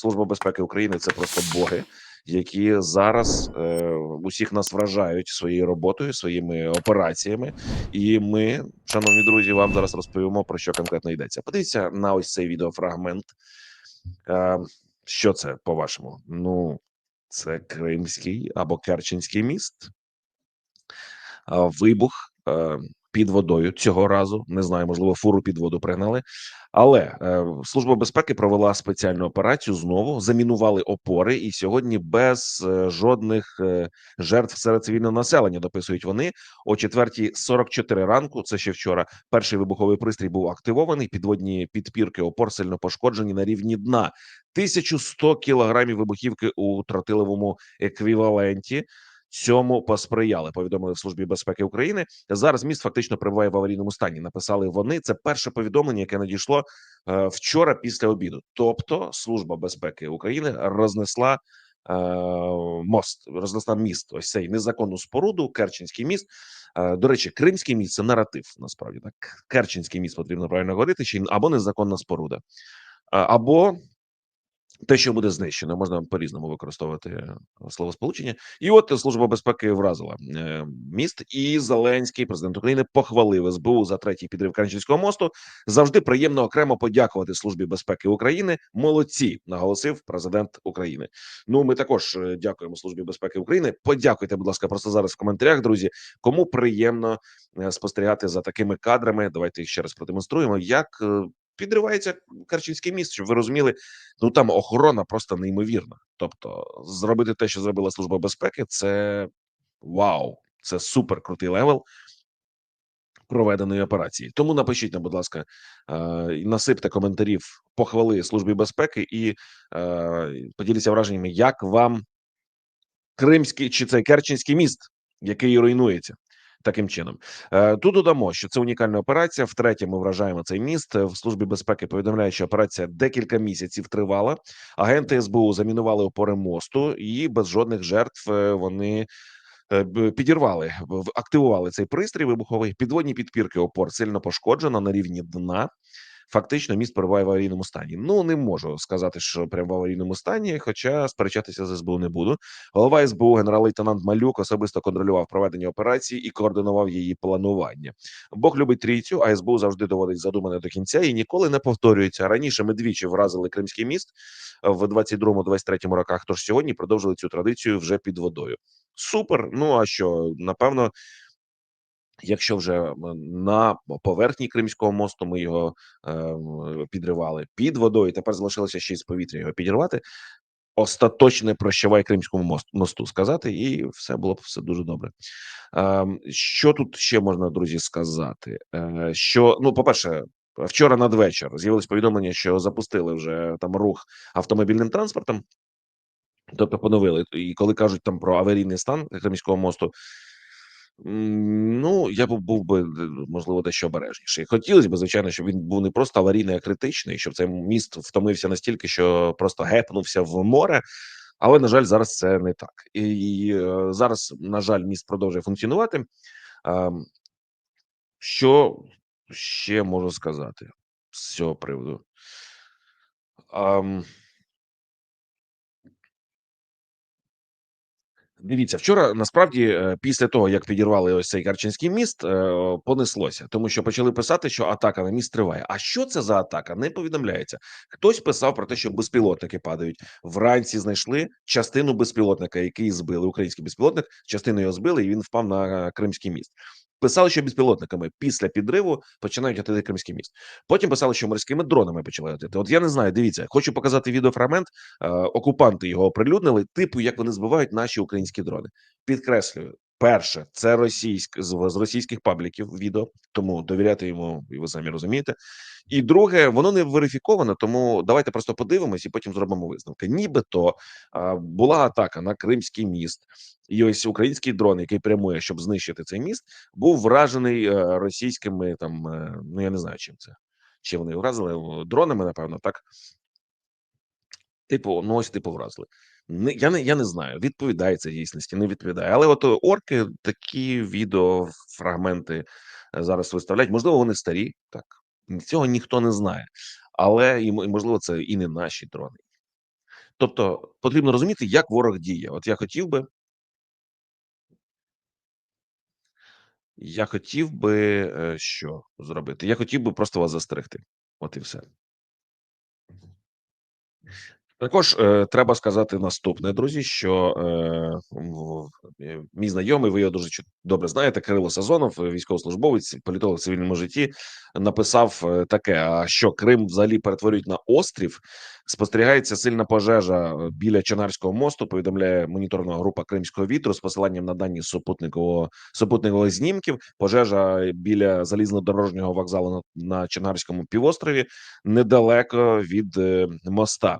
Служба безпеки України це просто боги, які зараз е, усіх нас вражають своєю роботою, своїми операціями. І ми, шановні друзі, вам зараз розповімо про що конкретно йдеться. Подивіться на ось цей відеофрагмент. Е, що це по вашому? Ну, це Кримський або Керченський міст. Е, вибух е, під водою цього разу. Не знаю, можливо, фуру під воду пригнали. Але е, служба безпеки провела спеціальну операцію. Знову замінували опори, і сьогодні без е, жодних е, жертв серед цивільного населення дописують вони о 4.44 ранку. Це ще вчора. Перший вибуховий пристрій був активований. Підводні підпірки опор сильно пошкоджені на рівні дна. 1100 кілограмів вибухівки у тротиловому еквіваленті. Цьому посприяли. Повідомили в службі безпеки України. Зараз міст фактично перебуває в аварійному стані. Написали вони. Це перше повідомлення, яке надійшло е, вчора після обіду. Тобто, служба безпеки України рознесла е, мост, рознесла міст. Ось цей незаконну споруду. Керченський міст. Е, до речі, Кримський міст це наратив. Насправді так Керченський міст потрібно правильно говорити. Чи або незаконна споруда, або те, що буде знищено, можна по різному використовувати е, словосполучення, і от служба безпеки вразила е, міст. І Зеленський, президент України, похвалив СБУ за третій підрив Карчинського мосту. Завжди приємно окремо подякувати службі безпеки України. Молодці, наголосив президент України. Ну, ми також е, дякуємо службі безпеки України. Подякуйте, будь ласка, просто зараз в коментарях, друзі. Кому приємно спостерігати за такими кадрами? Давайте їх ще раз продемонструємо. Як підривається Карчинський міст, щоб ви розуміли, ну там охорона просто неймовірна. Тобто, зробити те, що зробила служба безпеки, це вау, це супер крутий левел проведеної операції. Тому напишіть нам, будь ласка, е, насипте коментарів, похвали службі безпеки і е, поділіться враженнями, як вам Кримський чи це Керченський міст, який руйнується. Таким чином, Е, тут додамо, що це унікальна операція. Втретє, ми вражаємо цей міст. В службі безпеки Повідомляє, що операція декілька місяців тривала. Агенти СБУ замінували опори мосту, і без жодних жертв е, вони е, підірвали, активували цей пристрій вибуховий. Підводні підпірки опор сильно пошкоджено на рівні дна. Фактично, міст перебуває в аварійному стані. Ну не можу сказати, що прямо в аварійному стані, хоча сперечатися з СБУ не буду. Голова СБУ генерал-лейтенант Малюк особисто контролював проведення операції і координував її планування. Бог любить трійцю, а СБУ завжди доводить задумане до кінця і ніколи не повторюється. Раніше ми двічі вразили Кримський міст в 22-23 роках. Тож сьогодні продовжили цю традицію вже під водою. Супер. Ну а що напевно. Якщо вже на поверхні Кримського мосту ми його е, підривали під водою, тепер залишилося ще й з повітря його підірвати. Остаточне прощавай Кримському мост- мосту сказати, і все було б все дуже добре. Ем, що тут ще можна, друзі, сказати? Е, що ну, по-перше, вчора надвечір з'явилось повідомлення, що запустили вже там рух автомобільним транспортом, тобто поновили. І коли кажуть там про аварійний стан Кримського мосту, ну я б був би можливо дещо обережніший. Хотілося б, звичайно, щоб він був не просто аварійний, а критичний, щоб цей міст втомився настільки, що просто гепнувся в море. Але на жаль, зараз це не так. І е, зараз, на жаль, міст продовжує функціонувати. Ем, Що ще можу сказати з цього приводу? Дивіться, вчора насправді е, після того, як підірвали ось цей Карчинський міст, е, понеслося, тому що почали писати, що атака на міст триває. А що це за атака? Не повідомляється. Хтось писав про те, що безпілотники падають. Вранці знайшли частину безпілотника, який збили український безпілотник. Частину його збили, і він впав на Кримський міст. Писали, що безпілотниками після підриву починають гатити Кримський міст. Потім писали, що морськими дронами почали гатити. От я не знаю. Дивіться, хочу показати відеофрагмент. Е, окупанти його оприлюднили, типу, як вони збивають наші українські дрони. Підкреслюю, перше, це російськ з, з російських пабліків відео, тому довіряти йому, і ви самі розумієте. І друге, воно не верифіковано, тому давайте просто подивимось і потім зробимо висновки. Нібито а, була атака на Кримський міст, і ось український дрон, який прямує, щоб знищити цей міст, був вражений е, російськими там. е, ну я не знаю, чим це. Чи вони вразили дронами, напевно, так Типу, ну ось типу вразили. Я не я не знаю, відповідає це дійсності, не відповідає. Але от е, орки такі відеофрагменти е, зараз виставляють. Можливо, вони старі, так цього ніхто не знає. Але і можливо, це і не наші дрони. Тобто потрібно розуміти, як ворог діє. От я хотів би я хотів би, е, що зробити? Я хотів би просто вас застерегти. От і все. Також е, треба сказати наступне, друзі, що е, е, мій знайомий, ви його дуже добре знаєте, Кирило Сазонов, е, військовослужбовець, політолог в цивільному житті, написав е, таке: а що Крим взагалі перетворюють на острів? Спостерігається сильна пожежа біля Чонарського мосту. Повідомляє моніторна група Кримського вітру з посиланням на дані супутникового супутникових знімків. Пожежа біля залізнодорожнього вокзалу на, на Чонарському півострові недалеко від е, моста.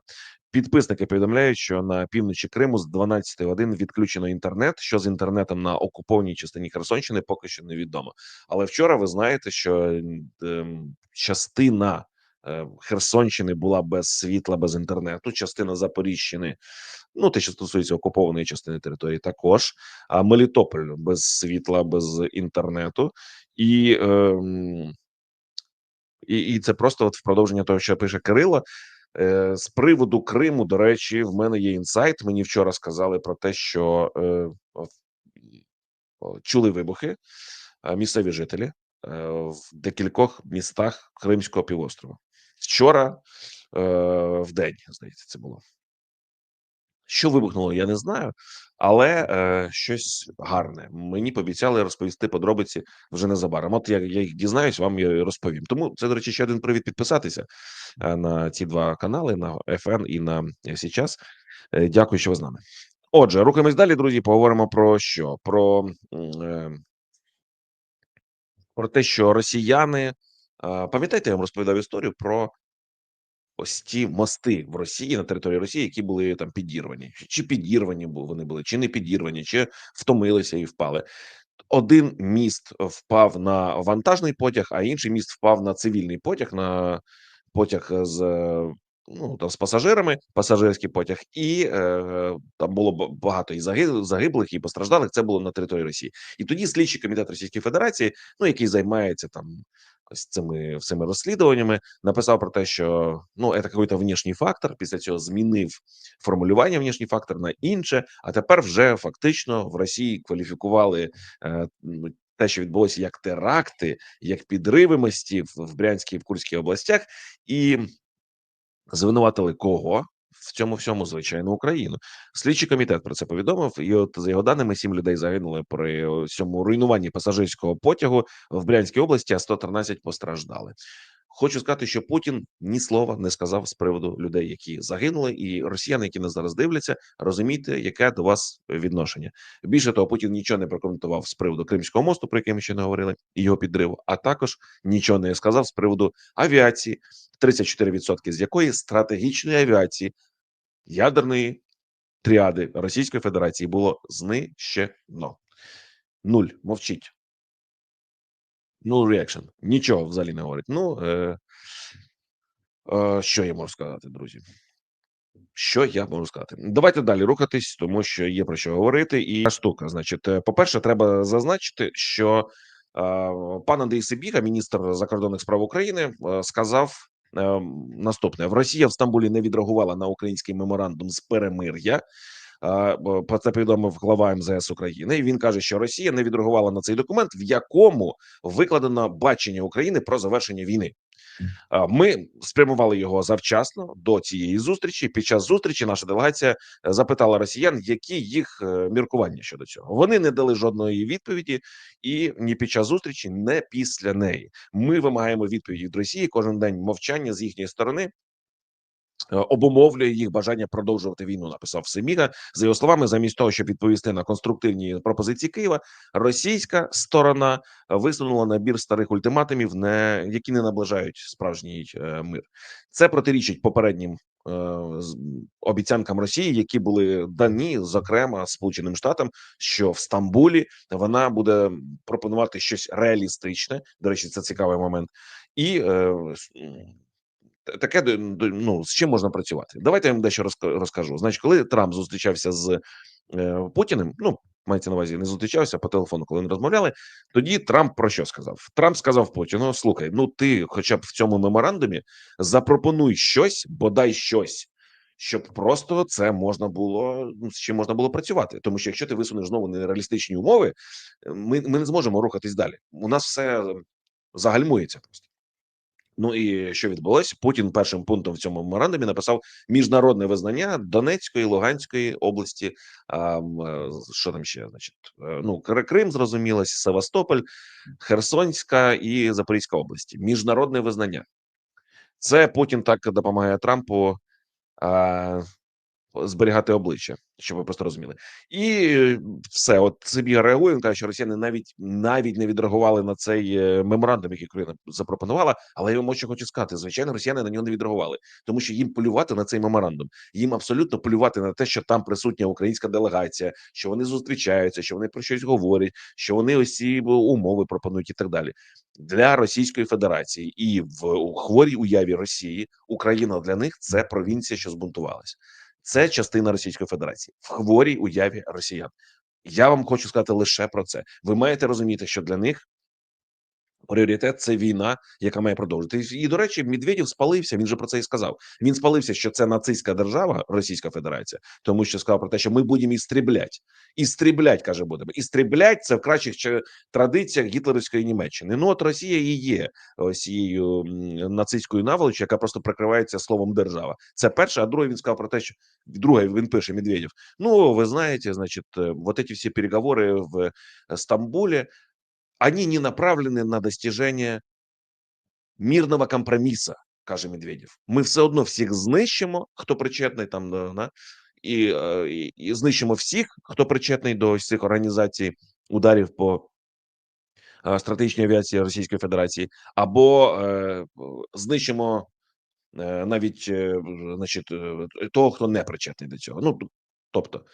Підписники повідомляють, що на півночі Криму з 12 годин відключено інтернет. Що з інтернетом на окупованій частині Херсонщини поки що невідомо. Але вчора ви знаєте, що ем, частина е, Херсонщини була без світла, без інтернету. Частина Запоріжщини, ну те, що стосується окупованої частини території, також а Мелітополь без світла, без інтернету і. Ем, і, і це просто от в продовження того, що пише Кирило. Е, з приводу Криму, до речі, в мене є інсайт. Мені вчора сказали про те, що е, чули вибухи місцеві жителі е, в декількох містах Кримського півострова. Вчора е, в день, здається, це було. Що вибухнуло, я не знаю, але е, щось гарне. Мені пообіцяли розповісти подробиці вже незабаром. От я, я їх дізнаюсь, вам я розповім. Тому це, до речі, ще один привід підписатися е, на ці два канали: на FN і на Січас. Е, дякую, що ви з нами. Отже, рухаємось далі, друзі. Поговоримо про що? Про, е, про те, що росіяни. Е, пам'ятаєте, я вам розповідав історію про ось ті мости в Росії на території Росії, які були там підірвані, чи підірвані вони були, чи не підірвані, чи втомилися і впали. Один міст впав на вантажний потяг, а інший міст впав на цивільний потяг, на потяг з ну там з пасажирами, пасажирський потяг, і е, там було багато і загиблих, і постраждалих. Це було на території Росії. І тоді слідчий комітет Російської Федерації, ну який займається там ось цими всіми розслідуваннями, написав про те, що ну це якийсь внішній фактор. Після цього змінив формулювання внішній фактор на інше. А тепер вже фактично в Росії кваліфікували е, те, що відбулося як теракти, як підриви мостів в Брянській і в Курській областях, і звинуватили кого в цьому всьому звичайно Україну. Слідчий комітет про це повідомив. І от за його даними, сім людей загинули при цьому руйнуванні пасажирського потягу в Брянській області, а 113 постраждали. Хочу сказати, що Путін ні слова не сказав з приводу людей, які загинули, і росіяни, які нас зараз дивляться, розумійте, яке до вас відношення. Більше того, Путін нічого не прокоментував з приводу Кримського мосту, про який ми ще не говорили, і його підриву, а також нічого не сказав з приводу авіації, 34% з якої стратегічної авіації ядерної тріади Російської Федерації було знищено. Нуль мовчить. No reaction. Нічого взагалі не говорить. Ну е, е, що я можу сказати, друзі? Що я можу сказати? Давайте далі рухатись, тому що є про що говорити. І штука, значить, е, по-перше, треба зазначити, що е, пан Андрій Сибіга, міністр закордонних справ України, е, сказав наступне: в Росія в Стамбулі не відреагувала на український меморандум з перемир'я. Про це повідомив глава МЗС України. І Він каже, що Росія не відреагувала на цей документ, в якому викладено бачення України про завершення війни. Ми спрямували його завчасно до цієї зустрічі. Під час зустрічі наша делегація е, запитала росіян, які їх е, міркування щодо цього. Вони не дали жодної відповіді, і ні під час зустрічі, не після неї. Ми вимагаємо відповіді від Росії кожен день мовчання з їхньої сторони. Е, обумовлює їх бажання продовжувати війну. Написав Семіга за його словами, замість того, щоб відповісти на конструктивні пропозиції Києва, російська сторона висунула набір старих ультиматумів, не які не наближають справжній е, мир. Це протирічить попереднім е, обіцянкам Росії, які були дані, зокрема Сполученим Штатам, що в Стамбулі вона буде пропонувати щось реалістичне. До речі, це цікавий момент і таке ну, з чим можна працювати. Давайте я вам дещо розкажу. Значить, коли Трамп зустрічався з е, Путіним, ну мається на увазі, не зустрічався по телефону, коли вони розмовляли. Тоді Трамп про що сказав? Трамп сказав Путіну: Слухай, ну ти, хоча б в цьому меморандумі, запропонуй щось, бодай щось. щоб просто це можна було ну, з чим можна було працювати. Тому що якщо ти висунеш знову нереалістичні умови, ми, ми не зможемо рухатись далі. У нас все загальмується просто. Ну і що відбулося? Путін першим пунктом в цьому меморандумі написав міжнародне визнання Донецької, Луганської області. А, е, що там ще? Значить, е, ну Крим зрозуміло, Севастополь, Херсонська і Запорізька області. Міжнародне визнання. Це Путін так допомагає Трампу зберігати обличчя, щоб ви просто розуміли. І все, от Сибір реагує. Він каже, що росіяни навіть навіть не відреагували на цей е, меморандум, який Україна запропонувала. Але я вам що хочу сказати: звичайно, росіяни на нього не відреагували, тому що їм полювати на цей меморандум. Їм абсолютно полювати на те, що там присутня українська делегація, що вони зустрічаються, що вони про щось говорять, що вони ці умови пропонують і так далі. Для Російської Федерації і в хворій уяві Росії Україна для них це провінція, що збунтувалася. Це частина Російської Федерації в хворій уяві росіян. Я вам хочу сказати лише про це. Ви маєте розуміти, що для них пріоритет це війна, яка має продовжитись. І до речі, Медведєв спалився. Він же про це і сказав. Він спалився, що це нацистська держава, Російська Федерація, тому що сказав про те, що ми будемо істріблять. Істріблять, каже, будемо. Істріблять це в кращих традиціях гітлерівської Німеччини. Ну от Росія і є цією нацистською наволочю, яка просто прикривається словом держава. Це перше. А друге він сказав про те, що друге він пише Медведєв. Ну ви знаєте, значить, е, вот эти всі переговори в Стамбулі. Они не направлены на достижение мирного компроміса, каже Медведєв. Ми все одно всіх знищимо, хто причетний там до на і, і, і знищимо всіх, хто причетний до ось цих організацій ударів по стратегічній авіації Російської Федерації, або е, знищимо е, навіть е, значить, того, хто не причетний до цього. Ну тобто,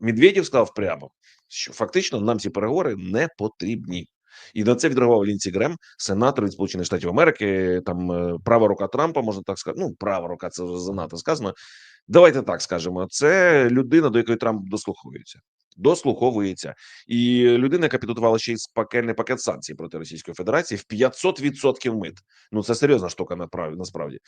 Медведєв сказав прямо, що фактично нам ці переговори не потрібні. І на це відреагував Лінці Грем, сенатор від Сполучених Штатів Америки, там е, права рука Трампа, можна так сказати. Ну, права рука це вже занадто сказано. Давайте так скажемо. Це людина, до якої Трамп дослуховується. Дослуховується, і людина, яка підготувала ще й пакетний пакет санкцій проти Російської Федерації в 500% мит. Ну це серйозна штука насправді.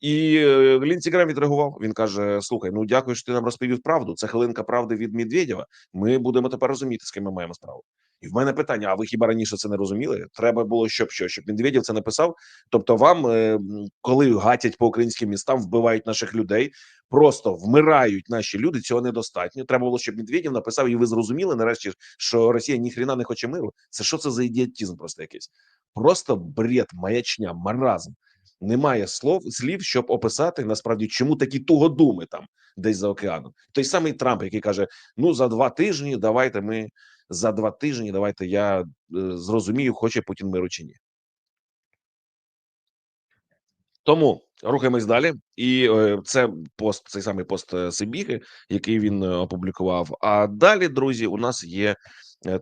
І е, Лінці Грем відреагував. Він каже: Слухай, ну дякую, що ти нам розповів правду. Це хвилинка правди від Медведєва. Ми будемо тепер розуміти, з ким ми маємо справу. І в мене питання: а ви хіба раніше це не розуміли? Треба було щоб що, щоб Медведєв це написав. Тобто, вам, е, коли гатять по українським містам, вбивають наших людей, просто вмирають наші люди. Цього недостатньо. Треба було, щоб Медведєв написав, і ви зрозуміли нарешті, що Росія ніхрена не хоче миру. Це що це за ідіотизм? Просто якийсь просто бред, маячня, маразм. Немає слов слів, щоб описати насправді, чому такі тугодуми там десь за океаном. Той самий Трамп, який каже: Ну за два тижні давайте ми за два тижні. Давайте я е, зрозумію, хоче Путін миру чи ні. Тому рухаємось далі, і е, це пост, цей самий пост е, Сибіги, який він опублікував. А далі, друзі, у нас є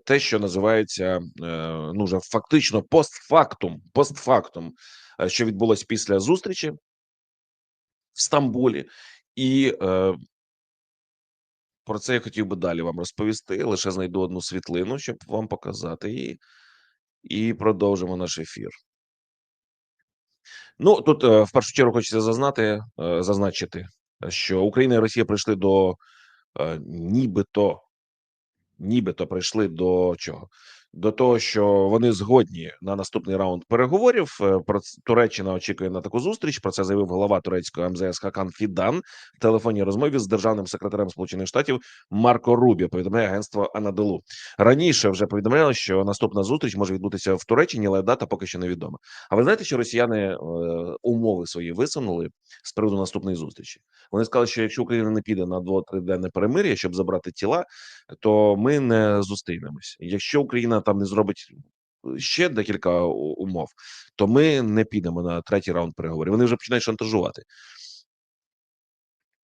те, що називається ну вже фактично постфактум, постфактум, що відбулось після зустрічі в Стамбулі, і про це я хотів би далі вам розповісти. Лише знайду одну світлину, щоб вам показати її, і продовжимо наш ефір. Ну тут е, в першу чергу хочеться зазнати, е, зазначити, що Україна і Росія прийшли до е, нібито, нібито прийшли до чого? До того, що вони згодні на наступний раунд переговорів. Е, Про Туреччина очікує на таку зустріч. Про це заявив голова турецького МЗС Хакан Фідан в телефонній розмові з державним секретарем Сполучених Штатів Марко Рубі. Повідомляє агентство Анадолу. Раніше вже повідомляли, що наступна зустріч може відбутися в Туреччині, але дата поки що невідома. А ви знаєте, що росіяни е, умови свої висунули з приводу наступної зустрічі? Вони сказали, що якщо Україна не піде на дво-триденне перемир'я, щоб забрати тіла, то ми не зустрінемось. Якщо Україна там не зробить ще декілька умов, то ми не підемо на третій раунд переговорів. Вони вже починають шантажувати.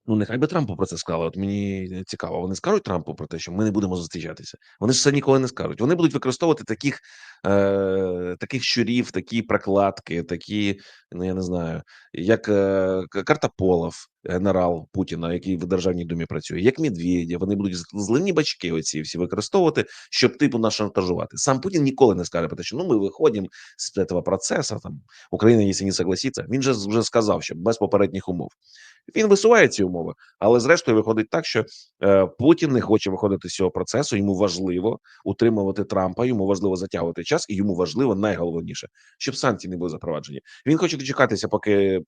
Ну, нехай би Трампу про це сказали. От мені цікаво, вони скажуть Трампу про те, що ми не будемо зустрічатися. Вони ж це ніколи не скажуть. Вони будуть використовувати таких, е, таких щурів, такі прокладки, такі, ну я не знаю, як е, К- Картополов, генерал Путіна, який в державній думі працює, як Медведєв, вони будуть з- злені бачки оці всі використовувати, щоб типу нас шантажувати. Сам Путін ніколи не скаже про те, що ну ми виходимо з цього процесу. Там Україна, якщо не согласиться, він же вже сказав, що без попередніх умов. Він висуває ці умови, але зрештою виходить так, що е, Путін не хоче виходити з цього процесу. Йому важливо утримувати Трампа, йому важливо затягувати час, і йому важливо найголовніше, щоб санкції не були запроваджені. Він хоче дочекатися, поки е,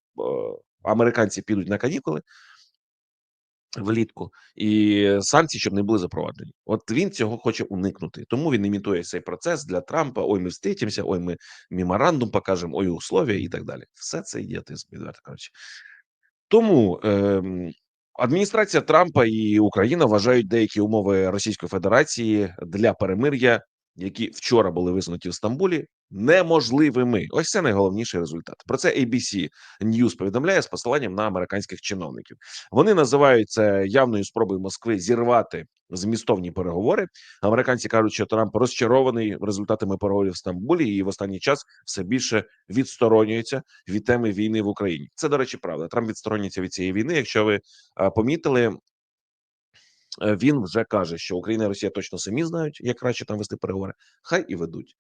американці підуть на канікули влітку, і санкції, щоб не були запроваджені. От він цього хоче уникнути. Тому він імітує цей процес для Трампа. Ой, ми встретимося, ой, ми меморандум покажемо, ой, условия і так далі. Все це ідіотизм, відверто кажучи. Тому ем, адміністрація Трампа і Україна вважають деякі умови Російської Федерації для перемир'я, які вчора були висунуті в Стамбулі, неможливими. Ось це найголовніший результат. Про це ABC News повідомляє з посиланням на американських чиновників. Вони називають це явною спробою Москви зірвати змістовні переговори. Американці кажуть, що Трамп розчарований результатами переговорів в Стамбулі і в останній час все більше відсторонюється від теми війни в Україні. Це до речі, правда. Трамп відсторонюється від цієї війни. Якщо ви помітили, він вже каже, що Україна і Росія точно самі знають, як краще там вести переговори. Хай і ведуть,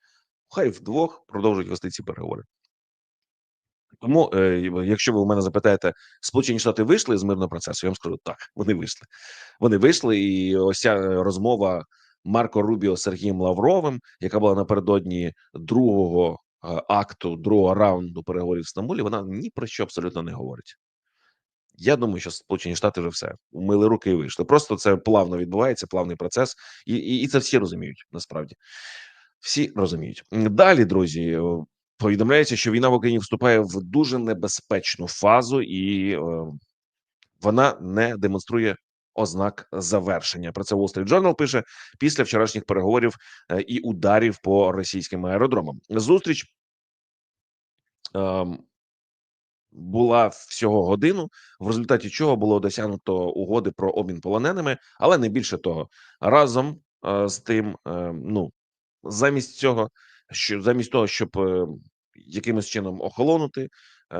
хай вдвох продовжують вести ці переговори. Тому, е, якщо ви у мене запитаєте, Сполучені Штати вийшли з мирного процесу, я вам скажу так, вони вийшли. Вони вийшли, і ось ця е, розмова Марко Рубіо з Сергієм Лавровим, яка була напередодні другого е, акту, другого раунду переговорів в Стамбулі, вона ні про що абсолютно не говорить. Я думаю, що Сполучені Штати вже все умили руки і вийшли. Просто це плавно відбувається, плавний процес, і, і, і це всі розуміють насправді. Всі розуміють. Далі, друзі, повідомляється, що війна в Україні вступає в дуже небезпечну фазу, і е, вона не демонструє ознак завершення. Про це Wall Street Journal пише після вчорашніх переговорів е, і ударів по російським аеродромам. Зустріч ем, була всього годину, в результаті чого було досягнуто угоди про обмін полоненими, але не більше того. Разом е, з тим, е, ну замість цього, що замість того, щоб е, якимось чином охолонути, е,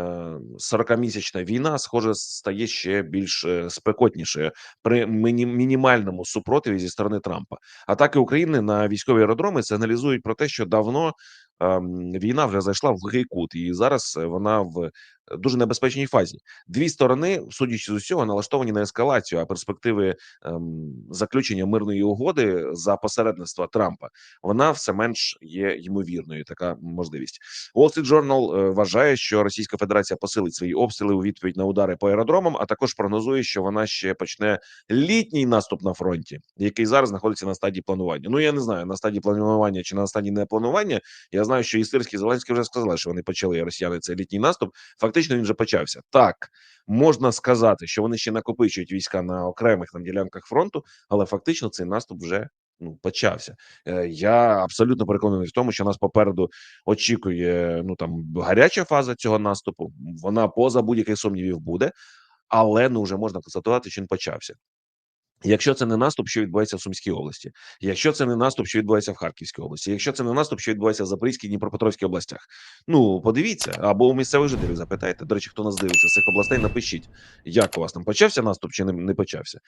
40-місячна війна, схоже, стає ще більш спекотнішою при міні- мінімальному супротиві зі сторони Трампа. Атаки України на військові аеродроми сигналізують про те, що давно ем, війна вже зайшла в глухий кут, і зараз вона в дуже небезпечній фазі. Дві сторони, судячи з усього, налаштовані на ескалацію, а перспективи ем, заключення мирної угоди за посередництва Трампа вона все менш є ймовірною. Така можливість. Wall Street Journal е, вважає, що Російська Федерація посилить свої обстріли у відповідь на удари по аеродромам, а також прогнозує, що вона ще почне літній наступ на фронті, який зараз знаходиться на стадії планування. Ну я не знаю на стадії планування чи на стадії не планування. Я знаю, що і Сирський і Зеленський вже сказали, що вони почали росіяни цей літній наступ. Фактично він вже почався. Так можна сказати, що вони ще накопичують війська на окремих там ділянках фронту, але фактично цей наступ вже ну почався. Е, Я абсолютно переконаний в тому, що нас попереду очікує ну там гаряча фаза цього наступу. Вона поза будь-яких сумнівів буде, але ну вже можна констатувати, що він почався. Якщо це не наступ, що відбувається в Сумській області, якщо це не наступ, що відбувається в Харківській області, якщо це не наступ, що відбувається в Запорізькій Дніпропетровській областях, ну подивіться або у місцевих жителів запитайте. До речі, хто нас дивиться з цих областей, напишіть, як у вас там почався наступ чи не, не почався.